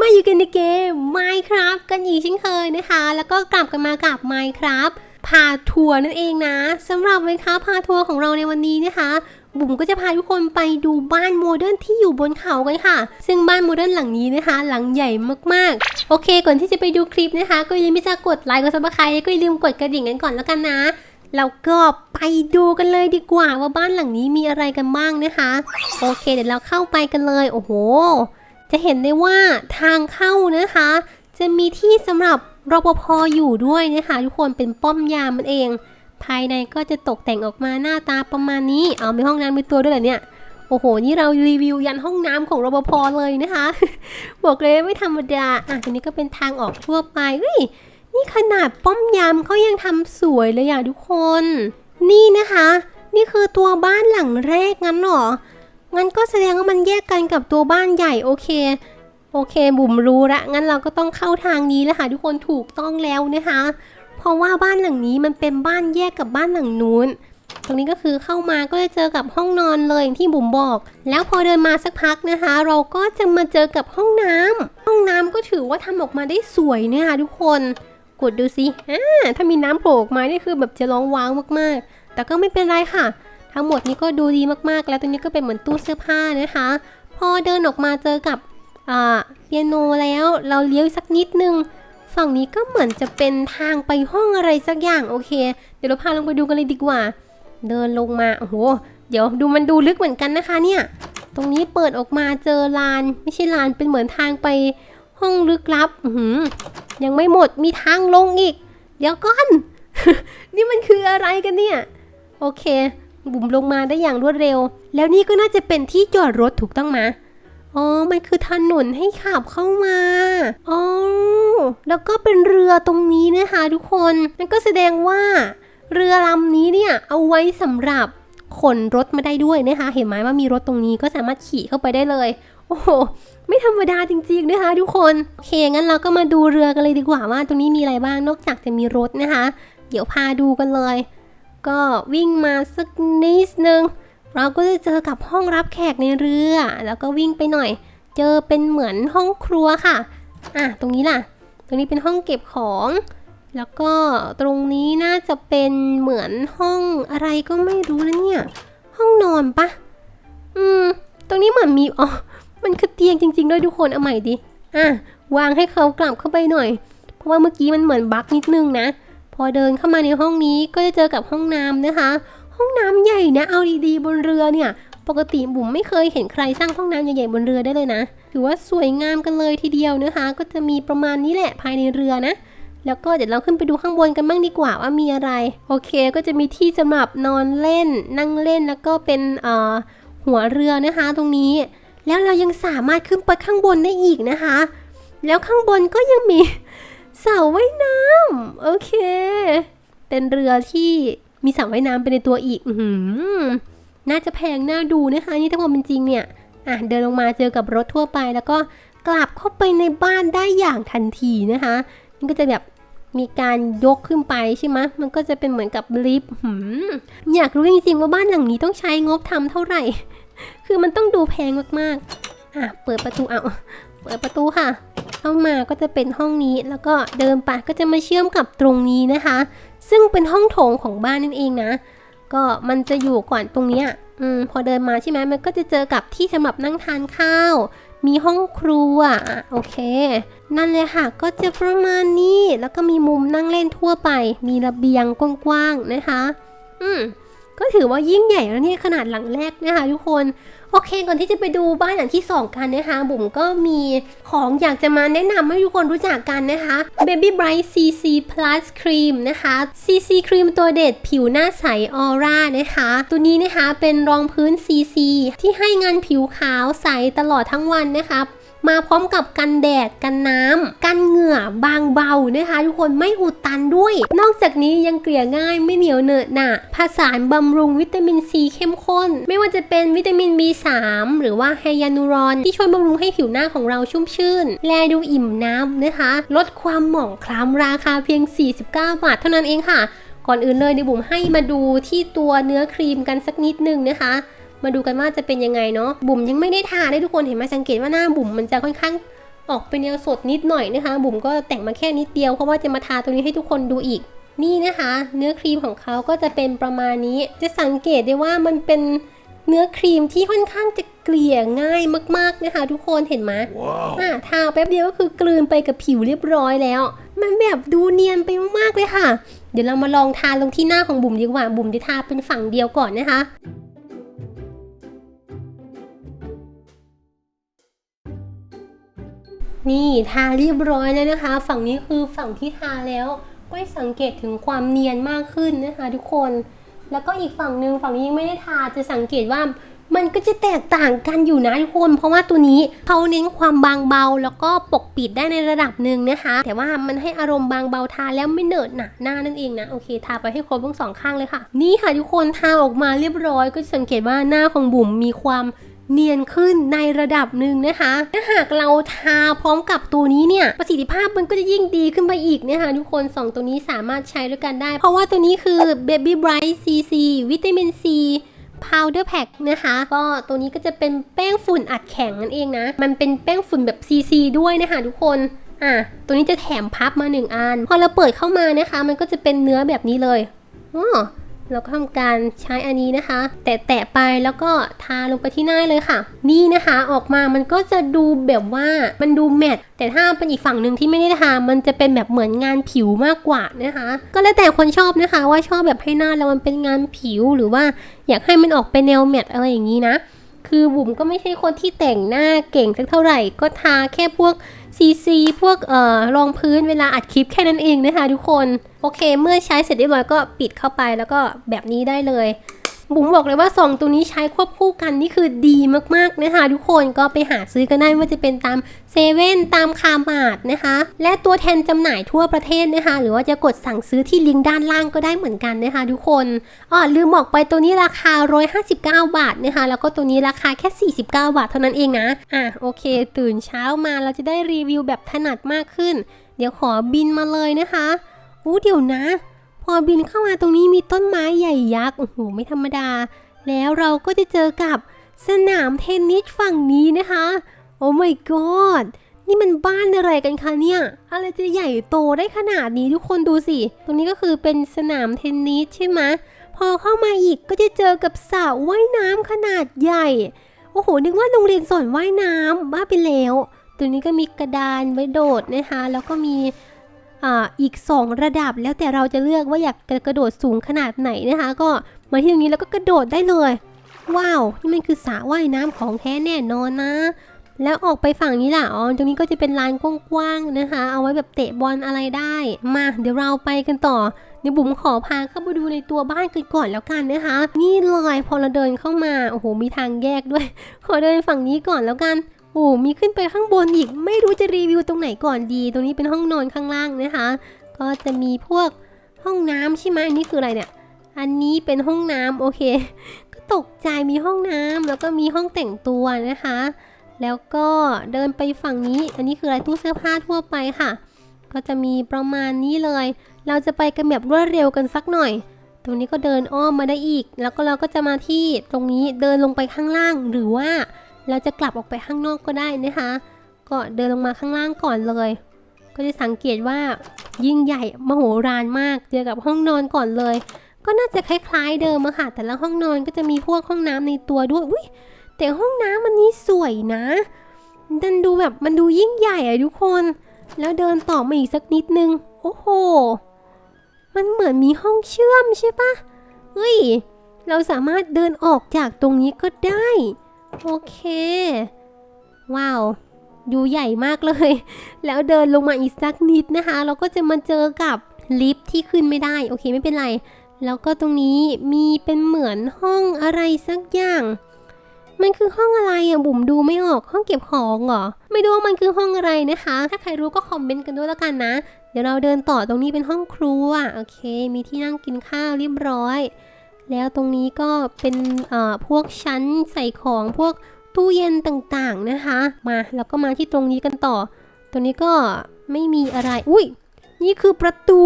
มาอยู่กันในเกม Minecraft กันอีกเช่นเคยนะคะ แล้วก็กลับกันมากับ Minecraft พาทัวร์นั่นเองนะสำหรับเลยค่ะพาทัวร์ของเราในวันนี้นะคะ บุ๋มก็จะพาทุกคนไปดูบ้านโมเดิร์นที่อยู่บนเขากันค่ะ ซึ่งบ้านโมเดิร์นหลังนี้นะคะ หลังใหญ่มากๆ โอเค ก่อนที่จะไปดูคลิปนะคะ ก็อย่าลืมที่จะกดไลค์กดซับสไครต์ก็อย่าลืมกดกระดิ่งกันก่อนแล้วกันนะแล้วก็ไปดูกันเลยดีกว่าว่าบ้านหลังนี้มีอะไรกันบ้างนะคะ โอเค เดี๋ยวเราเข้าไปกันเลย โอ้โห จะเห็นได้ว่าทางเข้านะคะ จะมีที่สำหรับรปภอยู่ด้วยนะคะทุกคนเป็นป้อมยามมันเอง ภายในก็จะตกแต่งออกมาหน้าตาประมาณนี้ เอามีห้องน้ำมีตัวด้วยเหรอเนี่ยโอ้โห นี่เรารีวิวยันห้องน้ำของรปภเลยนะคะ บอกเลยไม่ธรรมดา อะตรงนี้ก็เป็นทางออกทั่วไปเฮ้ย นี่ขนาดป้อมยามเขายังทำสวยเลยอะทุกคน นี่นะคะ นี่คือตัวบ้านหลังแรกงั้นหรอ งั้นก็แสดงว่ามันแยกกันกับตัวบ้านใหญ่โอเค โอเค บุ๋มรู้ละงั้นเราก็ต้องเข้าทางนี้แล้วค่ะทุกคนถูกต้องแล้วนะคะ เพราะว่าบ้านหลังนี้มันเป็นบ้านแยกกับบ้านหลังนู้น ตรงนี้ก็คือเข้ามาก็จะเจอกับห้องนอนเลยอย่างที่บุ๋มบอก แล้วพอเดินมาสักพักนะคะ เราก็จะมาเจอกับห้องน้ำห้องน้ำก็ถือว่าทำออกมาได้สวยเนะคะทุกคนกดดูสิอ่าถ้ามีน้ำโผล่ออกมานี่คือแบบจะร้องว้าวมากๆ แต่ก็ไม่เป็นไรค่ะ ทั้งหมดนี้ก็ดูดีมากๆ แล้วตรงนี้ก็เป็นเหมือนตู้เสื้อผ้านะคะ พอเดินออกมาเจอกับเปียโนแล้วเราเลี้ยวสักนิดนึง ฝั่งนี้ก็เหมือนจะเป็นทางไปห้องอะไรสักอย่างโอเค เดี๋ยวเราพาลงไปดูกันเลยดีกว่า เดินลงมาโอ้โหเดี๋ยวดูมันดูลึกเหมือนกันนะคะเนี่ย ตรงนี้เปิดออกมาเจอลาน ไม่ใช่ลานเป็นเหมือนทางไปห้องลึกลับหือยังไม่หมดมีทางลงอีก เดี๋ยวก่อน นี่มันคืออะไรกันเนี่ย โอเค บุ๋มลงมาได้อย่างรวดเร็ว แล้วนี่ก็น่าจะเป็นที่จอดรถถูกต้องไหมอ๋อ มันคือถนนให้ขับเข้ามา อ๋อ แล้วก็เป็นเรือตรงนี้นะคะทุกคนนั่นก็แสดงว่า เรือลำนี้เนี่ยเอาไว้สำหรับขนรถมาได้ด้วยนะคะ เห็นไหมว่ามีรถตรงนี้ก็สามารถขี่เข้าไปได้เลย โอ้โห ไม่ธรรมดาจริงๆนะคะทุกคน โอเค งั้นเราก็มาดูเรือกันเลยดีกว่าว่าตรงนี้มีอะไรบ้าง นอกจากจะมีรถนะคะ เดี๋ยวพาดูกันเลย ก็วิ่งมาสักนิดนึง เราก็จะเจอกับห้องรับแขกในเรือ แล้วก็วิ่งไปหน่อย เจอเป็นเหมือนห้องครัวค่ะ อะ ตรงนี้ล่ะ ตรงนี้เป็นห้องเก็บของ แล้วก็ตรงนี้น่าจะเป็นเหมือนห้องอะไรก็ไม่รู้นะเนี่ย ห้องนอนปะอืม ตรงนี้เหมือนมี อ๋อ มันคือเตียงจริง ๆ ด้วยทุกคน เอาใหม่ดิ อะ วางให้เขากลับเข้าไปหน่อย เพราะว่าเมื่อกี้มันเหมือนบั๊กนิดนึงนะ พอเดินเข้ามาในห้องนี้ก็จะเจอกับห้องน้ำนะคะ ห้องน้ำใหญ่นะเอาดีๆบนเรือเนี่ย ปกติบุ๋มไม่เคยเห็นใครสร้างห้องน้ำใหญ่ๆบนเรือได้เลยนะ ถือว่าสวยงามกันเลยทีเดียวนะคะ ก็จะมีประมาณนี้แหละภายในเรือนะแล้วก็เดี๋ยวเราขึ้นไปดูข้างบนกันบ้างดีกว่าว่ามีอะไร โอเคก็จะมีที่สำหรับนอนเล่น นั่งเล่นแล้วก็เป็นเอ่อหัวเรือนะคะตรงนี้ แล้วเรายังสามารถขึ้นไปข้างบนได้อีกนะคะ แล้วข้างบนก็ยังมี สาว่ายน้ำโอเค เป็นเรือที่มีสระว่ายน้ำเป็นในตัวอีก อืน่าจะแพงน่าดูนะคะนี่ถ้าความเป็นจริงเนี่ยอะเดินลงมาเจอกับรถทั่วไปแล้วก็กลับเข้าไปในบ้านได้อย่างทันทีนะคะมันก็จะแบบมีการยกขึ้นไปใช่ไหมมันก็จะเป็นเหมือนกับลิฟต์อยากรู้จริงๆว่าบ้านหลังนี้ต้องใช้งบทำเท่าไหร่ คือมันต้องดูแพงมากๆอะเปิดประตูเอาเปิดประตูค่ะ เข้ามาก็จะเป็นห้องนี้ แล้วก็เดินไปก็จะมาเชื่อมกับตรงนี้นะคะ ซึ่งเป็นห้องโถงของบ้านนั่นเองนะ ก็มันจะอยู่ก่อนตรงนี้อืมพอเดินมาใช่ไหมมันก็จะเจอกับที่สำหรับนั่งทานข้าว มีห้องครัวอะโอเค นั่นเลยค่ะ ก็จะประมาณนี้ แล้วก็มีมุมนั่งเล่นทั่วไป มีระเบียงกว้างๆนะคะ อืม ก็ถือว่ายิ่งใหญ่แล้วเนี่ยขนาดหลังแรกนะคะทุกคน โอเคก่อนที่จะไปดูบ้านหลังที่ 2 กันนะคะบุ๋มก็มีของอยากจะมาแนะนำให้ทุกคนรู้จักกันนะคะ Baby Bright CC Plus Cream นะคะ CC Cream ตัวเด็ดผิวหน้าใสออร่านะคะ ตัวนี้นะคะเป็นรองพื้น CC ที่ให้งานผิวขาวใสตลอดทั้งวันนะคะ มาพร้อมกับกันแดดกันน้ำกันเหงื่อบางเบานะคะ ทุกคนไม่อุดตันด้วย นอกจากนี้ยังเกลี่ยง่ายไม่เหนียวเหนอะหนะผสานบำรุงวิตามินซีเข้มข้น ไม่ว่าจะเป็นวิตามิน B3 หรือว่าไฮยานูรอน ที่ช่วยบำรุงให้ผิวหน้าของเราชุ่มชื่น แลดูอิ่มน้ำนะคะ ลดความหมองคล้ำราคาเพียง 49 บาทเท่านั้นเองค่ะ ก่อนอื่นเลยเดี๋ยวบุ๋มให้มาดูที่ตัวเนื้อครีมกันสักนิดนึงนะคะ มาดูกันว่าจะเป็นยังไงเนาะบุ๋มยังไม่ได้ทาได้ทุกคนเห็นไหมสังเกตว่าหน้าบุ๋มมันจะค่อนข้างออกเป็นแนวสดนิดหน่อยนะคะ บุ๋มก็แต่งมาแค่นิดเดียวเพราะว่าจะมาทาตัวนี้ให้ทุกคนดูอีก นี่นะคะ เนื้อครีมของเขาก็จะเป็นประมาณนี้ จะสังเกตได้ว่ามันเป็นเนื้อครีมที่ค่อนข้างจะเกลี่ยง่ายมากๆนะคะ ทุกคนเห็นไหมอะทาแป๊บเดียวก็คือกลืนไปกับผิวเรียบร้อยแล้ว มันแบบดูเนียนไปมากๆเลยค่ะ เดี๋ยวเรามาลองทาลงที่หน้าของบุ๋มดีกว่า บุ๋มจะทาเป็นฝั่งเดียวก่อนนะคะ นี่ทาเรียบร้อยแล้วนะคะ ฝั่งนี้คือฝั่งที่ทาแล้วก็สังเกตถึงความเนียนมากขึ้นนะคะ ทุกคน แล้วก็อีกฝั่งหนึ่งฝั่งนี้ยังไม่ได้ทาจะสังเกตว่ามันก็จะแตกต่างกันอยู่นะทุกคน เพราะว่าตัวนี้เขาเน้นความบางเบา แล้วก็ปกปิดได้ในระดับหนึ่งนะคะ แต่ว่ามันให้อารมณ์บางเบาทาแล้วไม่เหนอะหนะหน้านั่นเองนะ โอเค ทาไปให้ครบทั้งสองข้างเลยค่ะ นี่ค่ะทุกคนทาออกมาเรียบร้อย ก็จะสังเกตว่าหน้าของบุ๋มมีความ เนียนขึ้นในระดับหนึ่งนะคะถ้าหากเราทาพร้อมกับตัวนี้เนี่ยประสิทธิภาพมันก็จะยิ่งดีขึ้นไปอีกนะคะทุกคน 2 ตัวนี้สามารถใช้ด้วยกันได้ เพราะว่าตัวนี้คือ Baby Bright CC วิตามิน C powder pack นะคะ ก็ตัวนี้ก็จะเป็นแป้งฝุ่นอัดแข็งนั่นเองนะ มันเป็นแป้งฝุ่นแบบ CC ด้วยนะคะทุกคนอะตัวนี้จะแถมพับมา 1 อัน พอเราเปิดเข้ามานะคะ มันก็จะเป็นเนื้อแบบนี้เลยอ๋อ เราก็ทำการใช้อันนี้นะคะ แตะๆไปแล้วก็ทาลงไปที่หน้าเลยค่ะ นี่นะคะออกมามันก็จะดูแบบว่ามันดูแมตแต่ถ้าเป็นอีกฝั่งหนึ่งที่ไม่ได้ทามันจะเป็นแบบเหมือนงานผิวมากกว่านะคะ ก็แล้วแต่คนชอบนะคะ ว่าชอบแบบให้หน้าแล้วมันเป็นงานผิวหรือว่าอยากให้มันออกเป็นแนวแมตอะไรอย่างนี้นะ คือบุ๋มก็ไม่ใช่คนที่แต่งหน้าเก่งสักเท่าไหร่ ก็ทาแค่พวกซีซีพวกเอ่อรองพื้นเวลาอัดคลิปแค่นั้นเองนะคะทุกคน โอเค เมื่อใช้เสร็จเรียบร้อยก็ปิดเข้าไปแล้วก็แบบนี้ได้เลย บุ๋มบอกเลยว่า 2 ตัวนี้ใช้ควบคู่กันนี่คือดีมากๆนะคะทุกคนก็ไปหาซื้อกันได้ไม่ว่าจะเป็นตามเซเว่นตามคาร์มาร์ทนะคะ และตัวแทนจำหน่ายทั่วประเทศนะคะ หรือว่าจะกดสั่งซื้อที่ลิงก์ด้านล่างก็ได้เหมือนกันนะคะทุกคนอ๋อลืมบอกไปตัวนี้ราคา 159 บาทนะคะ แล้วก็ตัวนี้ราคาแค่ 49 บาทเท่านั้นเองนะอะโอเค ตื่นเช้ามาเราจะได้รีวิวแบบถนัดมากขึ้น เดี๋ยวขอบินมาเลยนะคะอู้เดี๋ยวนะ อบินเข้ามาตรงนี้มีต้นไม้ใหญ่ยักษ์ โอ้โห ไม่ธรรมดา แล้วเราก็จะเจอกับสนามเทนนิสฝั่งนี้นะคะ โอ้ my god นี่มันบ้านอะไรกันคะเนี่ย อะไรจะใหญ่โตได้ขนาดนี้ทุกคนดูสิ ตรงนี้ก็คือเป็นสนามเทนนิสใช่ไหม พอเข้ามาอีกก็จะเจอกับสระว่ายน้ำขนาดใหญ่ โอ้โห นึกว่าโรงเรียนสอนว่ายน้ำบ้าไปแล้วตัวนี้ก็มีกระดานไว้โดดนะคะ แล้วก็มี อีก 2 ระดับแล้วแต่เราจะเลือกว่าอยากกระโดดสูงขนาดไหนนะคะ ก็มาที่ตรงนี้แล้วก็กระโดดได้เลย ว้าวนี่มันคือสระว่ายน้ำของแท้แน่นอนนะ แล้วออกไปฝั่งนี้ล่ะอ๋อตรงนี้ก็จะเป็นลานกว้างๆนะคะ เอาไว้แบบเตะบอลอะไรได้ มาเดี๋ยวเราไปกันต่อเดี๋ยวบุ๋มขอพาเข้าไปดูในตัวบ้านกันก่อนแล้วกันนะคะ นี่เลยพอเราเดินเข้ามาโอ้โหมีทางแยกด้วย ขอเดินฝั่งนี้ก่อนแล้วกัน โอ้มีขึ้นไปข้างบนอีก ไม่รู้จะรีวิวตรงไหนก่อนดี ตรงนี้เป็นห้องนอนข้างล่างนะคะ ก็จะมีพวกห้องน้ำใช่ไหมอันนี้คืออะไรเนี่ย อันนี้เป็นห้องน้ำโอเค ก็ตกใจมีห้องน้ำแล้วก็มีห้องแต่งตัวนะคะ แล้วก็เดินไปฝั่งนี้ อันนี้คืออะไรตู้เสื้อผ้าทั่วไปค่ะ ก็จะมีประมาณนี้เลย เราจะไปกันแบบรวดเร็วกันสักหน่อย ตรงนี้ก็เดินอ้อมมาได้อีก แล้วก็เราก็จะมาที่ตรงนี้เดินลงไปข้างล่างหรือว่า เราจะกลับออกไปข้างนอกก็ได้นะคะ ก็เดินลงมาข้างล่างก่อนเลย ก็จะสังเกตว่ายิ่งใหญ่มโหฬารมากเจอกับห้องนอนก่อนเลย ก็น่าจะคล้ายๆเดิมอะค่ะ แต่ละห้องนอนก็จะมีพวกห้องน้ำในตัวด้วยอุ้ยแต่ห้องน้ำมันนี้สวยนะมันดูแบบมันดูยิ่งใหญ่อะทุกคน แล้วเดินต่อมาอีกสักนิดนึง โอ้โห มันเหมือนมีห้องเชื่อมใช่ปะเฮ้ย เราสามารถเดินออกจากตรงนี้ก็ได้ โอเค ว้าวดูใหญ่มากเลย แล้วเดินลงมาอีกสักนิดนะคะ เราก็จะมาเจอกับลิฟต์ที่ขึ้นไม่ได้ โอเคไม่เป็นไร แล้วก็ตรงนี้มีเป็นเหมือนห้องอะไรสักอย่าง มันคือห้องอะไรอะบุ๋มดูไม่ออกห้องเก็บของเหรอ ไม่รู้ว่ามันคือห้องอะไรนะคะ ถ้าใครรู้ก็คอมเมนต์กันด้วยแล้วกันนะ เดี๋ยวเราเดินต่อตรงนี้เป็นห้องครัว โอเค มีที่นั่งกินข้าวเรียบร้อย แล้วตรงนี้ก็เป็นพวกชั้นใส่ของพวกตู้เย็นต่างๆนะคะ มาแล้วก็มาที่ตรงนี้กันต่อตรงนี้ก็ไม่มีอะไร อุ้ยนี่คือประตู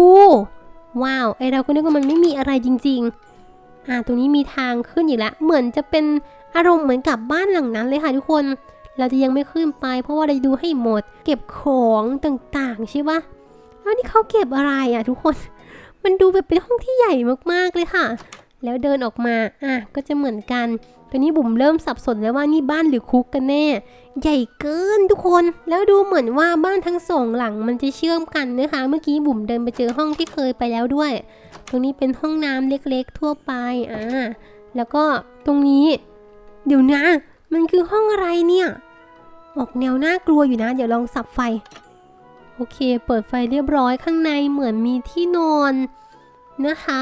ว้าวไอเราก็นึกว่ามันไม่มีอะไรจริง ๆ อ่าตรงนี้มีทางขึ้นอีกแล้วเหมือนจะเป็นอารมณ์เหมือนกับบ้านหลังนั้นเลยค่ะทุกคน เราจะยังไม่ขึ้นไป เพราะว่าเราจะดูให้หมด เก็บของต่างๆใช่ปะแล้วนี่เขาเก็บอะไรอะทุกคน มันดูแบบเป็นห้องที่ใหญ่มากๆเลยค่ะ แล้วเดินออกมา อะ ก็จะเหมือนกัน ตอนนี้บุ๋มเริ่มสับสนแล้วว่านี่บ้านหรือคุกกันแน่ ใหญ่เกินทุกคน แล้วดูเหมือนว่าบ้านทั้งสองหลังมันจะเชื่อมกันนะคะ เมื่อกี้บุ๋มเดินไปเจอห้องที่เคยไปแล้วด้วย ตรงนี้เป็นห้องน้ำเล็กๆทั่วไป อ่า แล้วก็ตรงนี้ เดี๋ยวนะ มันคือห้องอะไรเนี่ย ออกแนวน่ากลัวอยู่นะ เดี๋ยวลองสับไฟ โอเค เปิดไฟเรียบร้อยข้างในเหมือนมีที่นอนนะคะ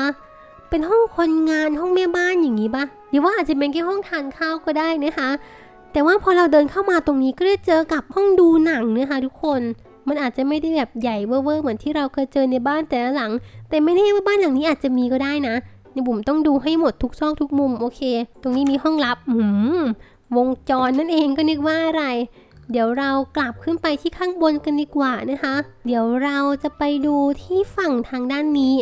เป็นห้องคนงานห้องแม่บ้านอย่างนี้ปะหรือว่าอาจจะเป็นแค่ห้องทานข้าวก็ได้นะคะ แต่ว่าพอเราเดินเข้ามาตรงนี้ก็ได้เจอกับห้องดูหนังนะคะทุกคนมันอาจจะไม่ได้แบบใหญ่เวอร์ๆเหมือนที่เราเคยเจอในบ้านแต่ละหลัง แต่ไม่แน่ว่าบ้านหลังนี้อาจจะมีก็ได้นะในบุ๋มต้องดูให้หมดทุกซอกทุกมุมโอเค ตรงนี้มีห้องลับหืมวงจรนั่นเองก็นึกว่าอะไร เดี๋ยวเรากลับขึ้นไปที่ข้างบนกันดีกว่านะคะ เดี๋ยวเราจะไปดูที่ฝั่งทางด้านนี้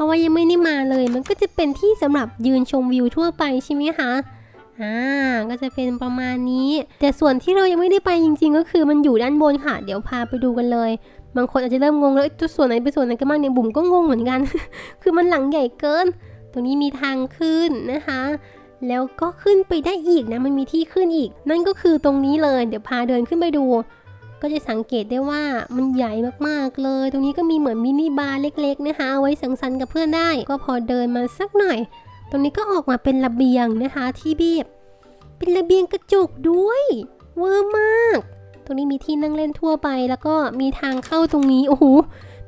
ราะว่ายังไม่ได้มาเลย มันก็จะเป็นที่สำหรับยืนชมวิวทั่วไปใช่ไหมคะอ่าก็จะเป็นประมาณนี้ แต่ส่วนที่เรายังไม่ได้ไปจริง ๆ ก็คือมันอยู่ด้านบนค่ะ เดี๋ยวพาไปดูกันเลย บางคนอาจจะเริ่มงงแล้วเอ้ยตัวส่วนไหนเป็นส่วนไหนกันบ้างเนี่ยบุ๋มก็งงเหมือนกัน คือมันหลังใหญ่เกิน ตรงนี้มีทางขึ้นนะคะ แล้วก็ขึ้นไปได้อีกนะมันมีที่ขึ้นอีก นั่นก็คือตรงนี้เลย เดี๋ยวพาเดินขึ้นไปดู ก็จะสังเกตได้ว่ามันใหญ่มากๆเลย ตรงนี้ก็มีเหมือนมินิบาร์เล็กๆนะคะเอาไว้สังสรรค์กับเพื่อนได้ ก็พอเดินมาสักหน่อย ตรงนี้ก็ออกมาเป็นระเบียงนะคะที่เบียบเป็นระเบียงกระจกด้วยเวอร์มาก ตรงนี้มีที่นั่งเล่นทั่วไป แล้วก็มีทางเข้าตรงนี้โอ้โห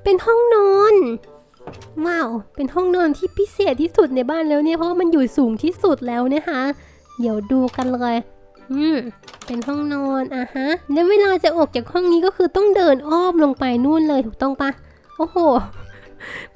เป็นห้องนอนว้าวเป็นห้องนอนที่พิเศษที่สุดในบ้านแล้วเนี่ยเพราะว่ามันอยู่สูงที่สุดแล้วนะคะเดี๋ยวดูกันเลย อืมเป็นห้องนอนอะฮะแล้วเวลาจะออกจากห้องนี้ก็คือต้องเดินอ้อมลงไปนู่นเลยถูกต้องปะโอ้โห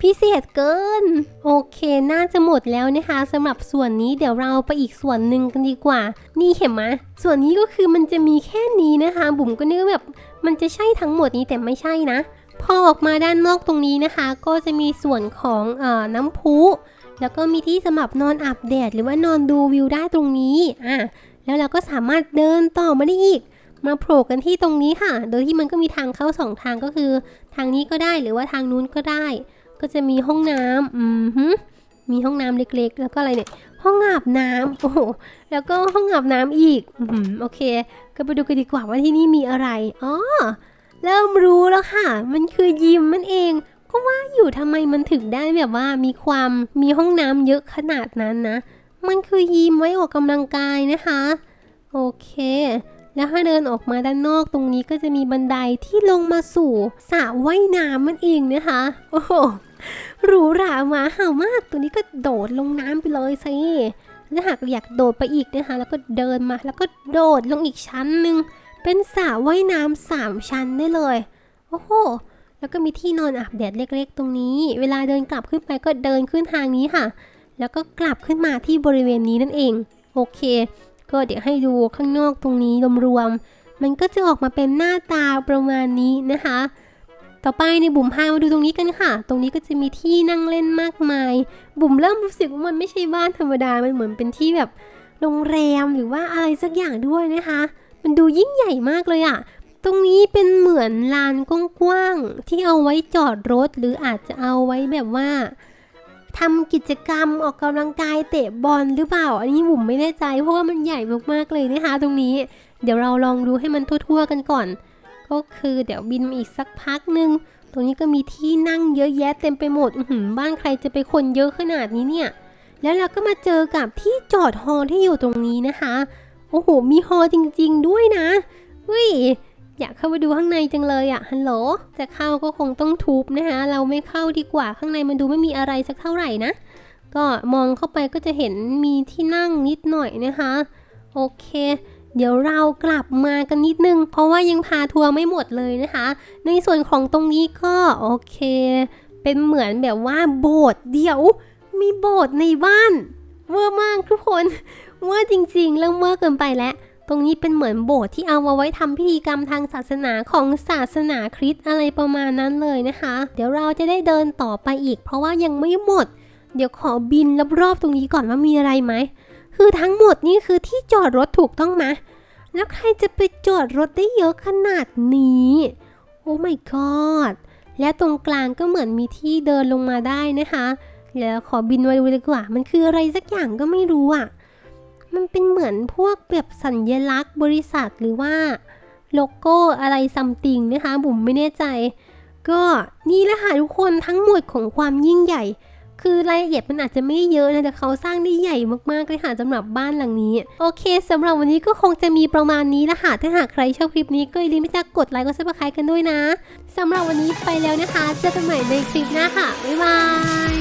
พิเศษเกิน โอเค น่าจะหมดแล้วนะคะสำหรับส่วนนี้เดี๋ยวเราไปอีกส่วนหนึ่งกันดีกว่า นี่เห็นไหมส่วนนี้ก็คือมันจะมีแค่นี้นะคะ บุ๋มก็นึกแบบ มันจะใช่ทั้งหมดนี้แต่ไม่ใช่นะพอออกมาด้านนอกตรงนี้นะคะ ก็จะมีส่วนของเอ่อน้ำพุแล้วก็มีที่สำหรับนอนอาบแดดหรือว่านอนดูวิวได้ตรงนี้อะ แล้วเราก็สามารถเดินต่อมาได้อีก มาโผล่กันที่ตรงนี้ค่ะ โดยที่มันก็มีทางเข้าสองทางก็คือ ทางนี้ก็ได้หรือว่าทางนู้นก็ได้ ก็จะมีห้องน้ำอืมฮึมีห้องน้ำเล็กๆ แล้วก็อะไรเนี่ย ห้องอาบน้ำโอ้โห แล้วก็ห้องอาบน้ำอีก อืมโอเค ก็ไปดูกันดีกว่าว่าที่นี่มีอะไร อ๋อ เริ่มรู้แล้วค่ะ มันคือยิมมันเอง ก็ว่าอยู่ทำไมมันถึงได้แบบว่ามีความมีห้องน้ำเยอะขนาดนั้นนะ มันคือยิมไว้ออกกำลังกายนะคะ โอเค แล้วถ้าเดินออกมาด้านนอกตรงนี้ก็จะมีบันไดที่ลงมาสู่สระว่ายน้ำมันเองนะคะ โอ้โหหรูหราหมาเห่ามาก ตัวนี้ก็โดดลงน้ำไปเลยสิถ้าหากอยากโดดไปอีกนะคะ แล้วก็เดินมา แล้วก็โดดลงอีกชั้นหนึ่งเป็นสระว่ายน้ำสามชั้นได้เลย โอ้โห แล้วก็มีที่นอนอาบแดดเล็กๆ ตรงนี้ เวลาเดินกลับขึ้นไปก็เดินขึ้นทางนี้ค่ะ แล้วก็กลับขึ้นมาที่บริเวณนี้นั่นเอง โอเค ก็เดี๋ยวให้ดูข้างนอกตรงนี้รวมๆมันก็จะออกมาเป็นหน้าตาประมาณนี้นะคะ ต่อไปในบุ๋มพามาดูตรงนี้กันค่ะ ตรงนี้ก็จะมีที่นั่งเล่นมากมาย บุ๋มเริ่มรู้สึกว่ามันไม่ใช่บ้านธรรมดา มันเหมือนเป็นที่แบบโรงแรมหรือว่าอะไรสักอย่างด้วยนะคะ มันดูยิ่งใหญ่มากเลยอะตรงนี้เป็นเหมือนลานกว้างๆที่เอาไว้จอดรถ หรืออาจจะเอาไว้แบบว่า ทำกิจกรรมออกกำลังกายเตะบอลหรือเปล่า อันนี้บุ๋มไม่แน่ใจ เพราะว่ามันใหญ่มากๆเลยนะคะตรงนี้ เดี๋ยวเราลองดูให้มันทั่วๆกันก่อน ก็คือเดี๋ยวบินมาอีกสักพักหนึ่งตรงนี้ก็มีที่นั่งเยอะแยะเต็มไปหมดหืบ้านใครจะไปคนเยอะขนาดนี้เนี่ย แล้วเราก็มาเจอกับที่จอดฮอที่อยู่ตรงนี้นะคะ โอ้โห มีฮอจริง ๆ ด้วยนะเฮ้ย อยากเข้าไปดูข้างในจังเลยอะฮัลโหล จะเข้าก็คงต้องทุบนะคะ เราไม่เข้าดีกว่า ข้างในมันดูไม่มีอะไรสักเท่าไหร่นะ ก็มองเข้าไปก็จะเห็นมีที่นั่งนิดหน่อยนะคะ โอเคเดี๋ยวเรากลับมากันนิดนึง เพราะว่ายังพาทัวร์ไม่หมดเลยนะคะ ในส่วนของตรงนี้ก็โอเค เป็นเหมือนแบบว่าโบสถ์เดี๋ยว มีโบสถ์ในบ้าน เวอร์มากทุกคน เวอร์จริงๆ เริ่มเวอร์เกินไปแล้ว ตรงนี้เป็นเหมือนโบสถ์ที่เอามาไว้ทำพิธีกรรมทางศาสนาของศาสนาคริสต์อะไรประมาณนั้นเลยนะคะ เดี๋ยวเราจะได้เดินต่อไปอีก เพราะว่ายังไม่หมด เดี๋ยวขอบินรอบๆตรงนี้ก่อนว่ามีอะไรไหม คือทั้งหมดนี่คือที่จอดรถถูกต้องไหมแล้วใครจะไปจอดรถได้เยอะขนาดนี้ โอ้ my god และตรงกลางก็เหมือนมีที่เดินลงมาได้นะคะ แล้วขอบินมาดูดีกว่า มันคืออะไรสักอย่างก็ไม่รู้อะ มันเป็นเหมือนพวกแบบสัญลักษณ์บริษัทหรือว่าโลโก้อะไรซัมติงนะคะ บุ๋มไม่แน่ใจ ก็นี่แหละค่ะทุกคนทั้งหมดของความยิ่งใหญ่ คือรายละเอียดมันอาจจะไม่เยอะนะแต่เขาสร้างได้ใหญ่มากๆเลยค่ะสำหรับบ้านหลังนี้ โอเคสำหรับวันนี้ก็คงจะมีประมาณนี้ละค่ะถ้าหากใครชอบคลิปนี้ก็อย่าลืมที่จะกดไลค์กดซับสไครต์กันด้วยนะสำหรับวันนี้ไปแล้วนะคะเจอกันใหม่ในคลิปหน้าค่ะบ๊ายบาย